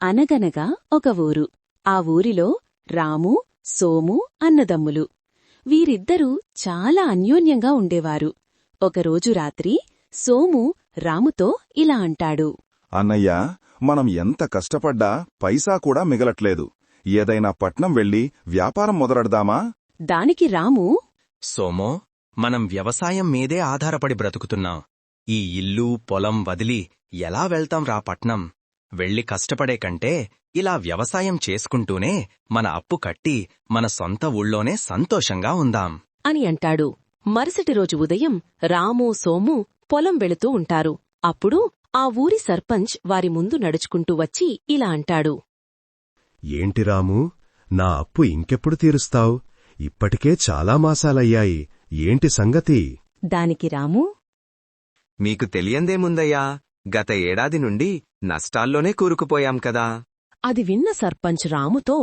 అనగనగా ఒక ఊరు. ఆ ఊరిలో రాము సోము అన్నదమ్ములు. వీరిద్దరూ చాలా అన్యోన్యంగా ఉండేవారు. ఒకరోజు రాత్రి సోము రాముతో ఇలా అంటాడు. అన్నయ్యా మనం ఎంత కష్టపడ్డా పైసా కూడా మిగలట్లేదు. ఏదైనా పట్నం వెళ్ళి వ్యాపారం మొదలెడదామా? దానికి రాము సోమో మనం వ్యవసాయం మీదే ఆధారపడి బ్రతుకుతున్నాం. ఈ ఇల్లు పొలం వదిలి ఎలా వెళ్తాం రా పట్నం? వెళ్ళి కష్టపడే కంటే ఇలా వ్యవసాయం చేసుకుంటూనే మన అప్పు కట్టి మన సొంత ఊళ్ళోనే సంతోషంగా ఉందాం. అని అంటాడు. మరుసటి రోజు ఉదయం రాము సోము పొలం వెళుతూ ఉంటారు. అప్పుడు ఆ ఊరి సర్పంచ్ వారి ముందు నడుచుకుంటూ వచ్చి ఇలా అంటాడు. ఏంటి రాము? నా అప్పు ఇంకెప్పుడు తీరుస్తావ్? ఇప్పటికే చాలా మాసాలయ్యాయి. ఏంటి సంగతి? దానికి రాము? మీకు తెలియందేముందయ్యా? గత ఏడాది నుండి నష్టాల్లోనే కూరుకుపోయాం కదా. అది విన్న సర్పంచ్ రాముతో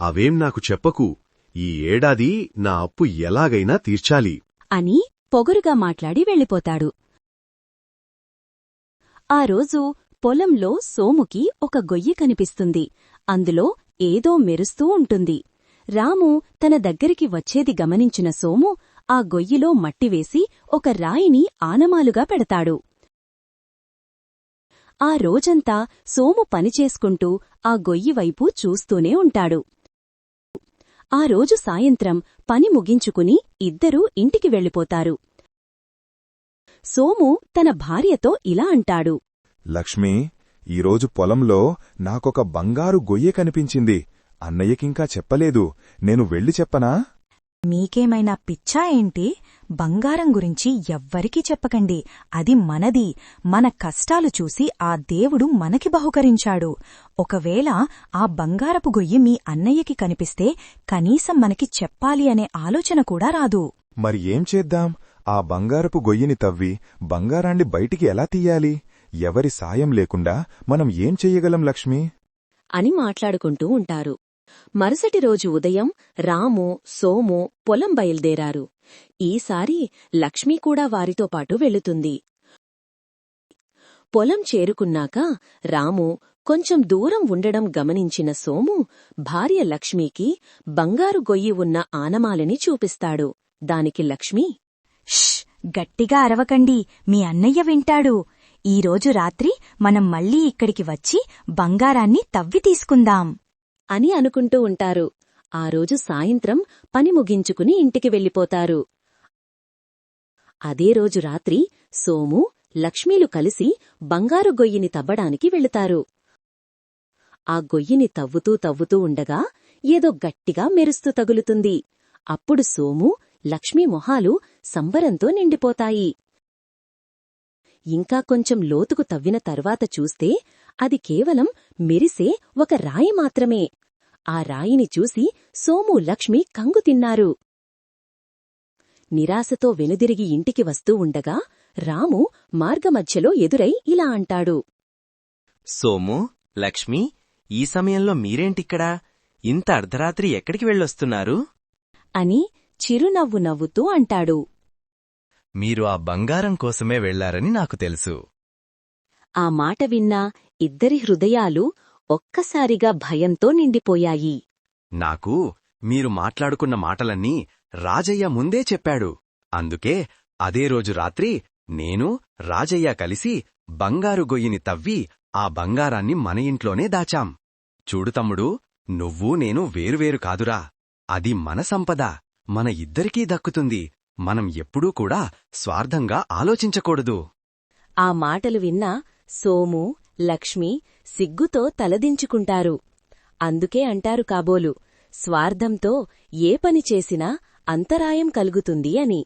అవేం నాకు చెప్పకు ఈ ఏడాది నా అప్పు ఎలాగైనా తీర్చాలి. అని పొగరుగా మాట్లాడి వెళ్ళిపోతాడు. ఆ రోజు పొలంలో సోముకి ఒక గొయ్యి కనిపిస్తుంది. అందులో ఏదో మెరుస్తూ ఉంటుంది. రాము తన దగ్గరికి వచ్చేది గమనించిన సోము ఆ గొయ్యిలో మట్టివేసి ఒక రాయిని ఆనమాలుగా పెడతాడు. ఆ రోజంతా సోము పనిచేసుకుంటూ ఆ గొయ్యి వైపు చూస్తూనే ఉంటాడు. ఆ రోజు సాయంత్రం పని ముగించుకుని ఇద్దరూ ఇంటికి వెళ్ళిపోతారు. సోము తన భార్యతో ఇలా అంటాడు. లక్ష్మి ఈరోజు పొలంలో నాకొక బంగారు గొయ్య కనిపించింది. అన్నయ్యకింకా చెప్పలేదు. నేను వెళ్ళి చెప్పనా? మీకేమైనా పిచ్చా ఏంటి? బంగారం గురించి ఎవ్వరికీ చెప్పకండి. అది మనది. మన కష్టాలు చూసి ఆ దేవుడు మనకి బహుకరించాడు. ఒకవేళ ఆ బంగారపు గొయ్యి మీ అన్నయ్యకి కనిపిస్తే కనీసం మనకి చెప్పాలి అనే ఆలోచన కూడా రాదు. మరి ఏం చేద్దాం? ఆ బంగారపు గొయ్యిని తవ్వి బంగారాన్ని బయటికి ఎలా తీయాలి? ఎవరి సాయం లేకుండా మనం ఏం చెయ్యగలం లక్ష్మి? అని మాట్లాడుకుంటూ ఉంటారు. మరుసటి రోజు ఉదయం రాము సోము పొలం బయల్దేరారు. ఈసారి లక్ష్మి కూడా వారితో పాటు వెళుతుంది. పొలం చేరుకున్నాక రాము కొంచెం దూరం ఉండడం గమనించిన సోము భార్య లక్ష్మికి బంగారు గొయ్యి ఉన్న ఆనమాలని చూపిస్తాడు. దానికి లక్ష్మి ష్! గట్టిగా అరవకండి. మీ అన్నయ్య వింటాడు. ఈరోజు రాత్రి మనం మళ్ళీ ఇక్కడికి వచ్చి బంగారాన్ని తవ్వి తీసుకుందాం. అని అనుకుంటూ ఉంటారు. ఆ రోజు సాయంత్రం పని ముగించుకుని ఇంటికి వెళ్ళిపోతారు. అదే రోజు రాత్రి సోము లక్ష్మీలు కలిసి బంగారు గొయ్యిని తవ్వడానికి వెళుతారు. ఆ గొయ్యిని తవ్వుతూ తవ్వుతూ ఉండగా ఏదో గట్టిగా మెరుస్తూ తగులుతుంది. అప్పుడు సోము లక్ష్మీ మొహాలు సంబరంతో నిండిపోతాయి. ఇంకా కొంచెం లోతుకు తవ్విన తర్వాత చూస్తే అది కేవలం మెరిసే ఒక రాయి మాత్రమే. ఆ రాయిని చూసి సోము లక్ష్మి కంగు తిన్నారు. నిరాశతో వెనుదిరిగి ఇంటికి వస్తూ ఉండగా రాము మార్గమధ్యలో ఎదురై ఇలా అంటాడు. సోము లక్ష్మి ఈ సమయంలో మీరేంటిక్కడా? ఇంత అర్ధరాత్రి ఎక్కడికి వెళ్ళొస్తున్నారు? అని చిరునవ్వు నవ్వుతూ అంటాడు. మీరు ఆ బంగారం కోసమే వెళ్ళారని నాకు తెలుసు. ఆ మాట విన్నా ఇద్దరి హృదయాలు ఒక్కసారిగా భయంతో నిండిపోయాయి. నాకు మీరు మాట్లాడుకున్న మాటలన్నీ రాజయ్య ముందే చెప్పాడు. అందుకే అదే రోజు రాత్రి నేను రాజయ్య కలిసి బంగారు గొయ్యిని తవ్వి ఆ బంగారాన్ని మన ఇంట్లోనే దాచాం. చూడు తమ్ముడు నువ్వు నేను వేరువేరు కాదురా. అది మన సంపద. మన ఇద్దరికీ దక్కుతుంది. మనం ఎప్పుడూ కూడా స్వార్థంగా ఆలోచించకూడదు. ఆ మాటలు విన్నా సోము లక్ష్మి సిగ్గుతో తలదించుకుంటారు. అందుకే అంటారు కాబోలు స్వార్థంతో ఏ పని చేసినా అంతరాయం కలుగుతుంది అని.